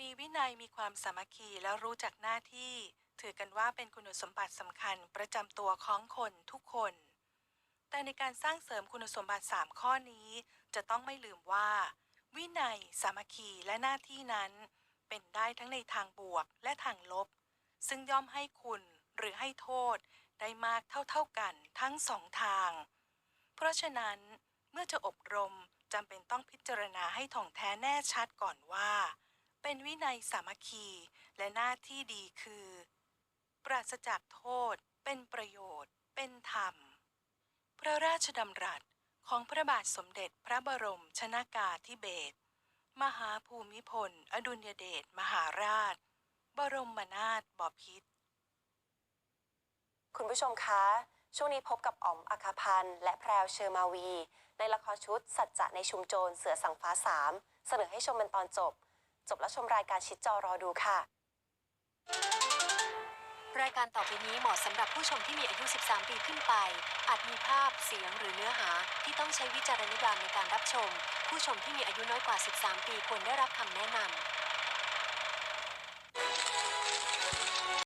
มีวินัยมีความสามัคคีและรู้จักหน้าที่ ถือกันว่าเป็นคุณสมบัติสำคัญประจำตัวของคนทุกคน แต่ในการสร้างเสริมคุณสมบัติ 3 ข้อนี้ จะต้องไม่ลืมว่า วินัย สามัคคีและหน้าที่นั้น เป็นได้ทั้งในทางบวกและทางลบ ซึ่งย่อมให้คุณหรือให้โทษได้มากเท่าๆกันทั้งสองทาง เพราะฉะนั้นเมื่อจะอบรมจำเป็นต้องพิจารณาให้ถ่องแท้แน่ชัดก่อนว่า เป็นวินัยสามัคคีและหน้าที่ดีคือ ปราศจากโทษ เป็นประโยชน์ เป็นธรรม พระราชดำรัสของพระบาทสมเด็จพระบรมชนากาธิเบศรมหาภูมิพล อดุลยเดชมหาราช บรมนาถบพิตรคุณผู้ชมคะ ช่วงนี้พบกับอ๋อมอัครพันธ์และแพรวเชอร์มาวี ในละครชุดสัจจะในชุมโจรเสือสังฟ้าสามเสนอให้ชมเป็นตอนจบ จบแล้วชมรายการชิดจอรอดูค่ะ รายการต่อไปนี้เหมาะสำหรับผู้ชมที่มีอายุ 13 ปีขึ้นไป อาจมีภาพ เสียงหรือเนื้อหาที่ต้องใช้วิจารณญาณในการรับชม ผู้ชมที่มีอายุน้อยกว่า 13 ปีควรได้รับคำแนะนำ